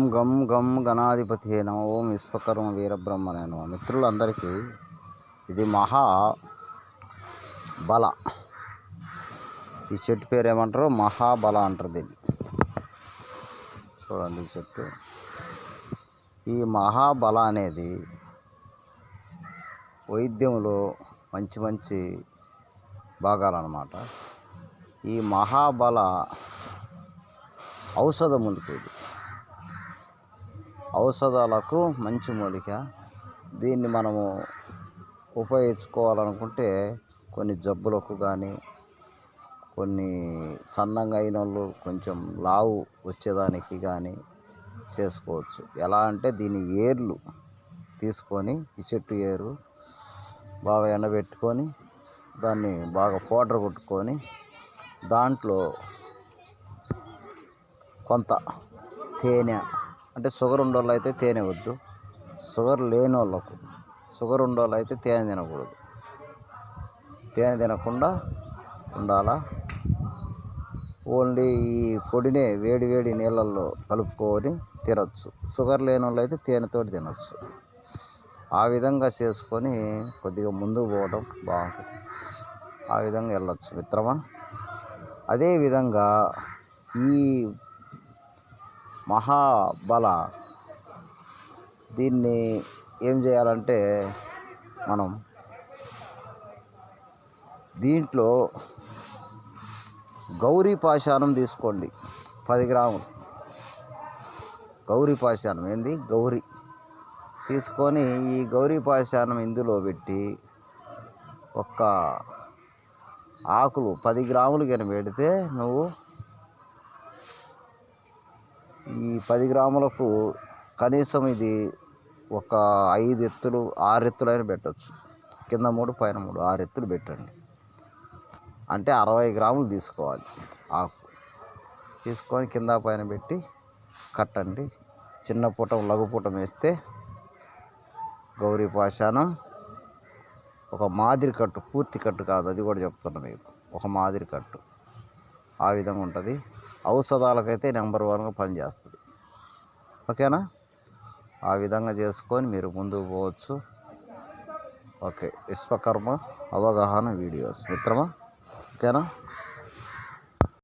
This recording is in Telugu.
ఓం గం గం గణాధిపతి నమ ఓం విశ్వకర్మ వీరబ్రహ్మణే నమ. మిత్రులందరికీ ఇది మహా బల. ఈ చెట్టు పేరు ఏమంటారు? మహాబల అంటారు దీన్ని. చూడండి ఈ చెట్టు. ఈ మహాబల అనేది వైద్యంలో మంచి మంచి భాగాలన్నమాట. ఈ మహాబల ఔషధం ఉంది ఇది. ఔషధాలకు మంచి మూలిక. దీన్ని మనము ఉపయోగించుకోవాలనుకుంటే కొన్ని జబ్బులకు కానీ కొన్ని సన్నంగా అయిన వాళ్ళు కొంచెం లావు వచ్చేదానికి కానీ చేసుకోవచ్చు. ఎలా అంటే దీని ఏర్లు తీసుకొని ఈ చెట్టు ఏరు బాగా ఎండబెట్టుకొని దాన్ని బాగా పౌడర్ కొట్టుకొని దాంట్లో కొంత తేనె అంటే షుగర్ ఉండేవాళ్ళు అయితే తేనె వద్దు షుగర్ లేని వాళ్ళకు షుగర్ ఉండేవాళ్ళు అయితే తేనె తినకూడదు. తేనె తినకుండా ఉండాలా? ఓన్లీ ఈ పొడినే వేడి వేడి నీళ్ళల్లో కలుపుకొని తినచ్చు. షుగర్ లేని వాళ్ళు అయితే తేనెతోటి తినచ్చు. ఆ విధంగా చేసుకొని కొద్దిగా ముందుకు పోవడం బాగుంటుంది. ఆ విధంగా వెళ్ళొచ్చు మిత్రమా? అదేవిధంగా ఈ మహాబల. దీన్ని ఏం చేయాలంటే మనం దీంట్లో గౌరీ పాషాణం తీసుకోండి. పది గ్రాములు. గౌరీ పాషాణం ఏంది? గౌరీ. తీసుకొని ఈ గౌరీ పాషాణం ఇందులో పెట్టి ఒక్క ఆకులు పది గ్రాములు కనుక పెడితే నువ్వు ఈ పది గ్రాములకు కనీసం ఇది ఒక ఐదు ఎత్తులు ఆరు ఎత్తులైనా పెట్టచ్చు. కింద మూడు పైన మూడు ఆరు ఎత్తులు పెట్టండి. అంటే అరవై గ్రాములు తీసుకోవాలి ఆకు. తీసుకొని కింద పైన పెట్టి కట్టండి. చిన్న పూటం లఘుపూటం వేస్తే గౌరీ పాషాణం ఒక మాదిరి కట్టు పూర్తి కట్టు కాదు అది కూడా చెప్తున్నా మీకు. ఒక మాదిరి కట్టు. ఆ విధంగా ఉంటుంది. ఔషధాలకైతే నెంబర్ వన్గా పనిచేస్తుంది. ఓకేనా? ఆ విధంగా చేసుకొని మీరు ముందుకు పోవచ్చు. ఓకే. విశ్వకర్మ అవగాహన వీడియోస్. మిత్రమా? ఓకేనా?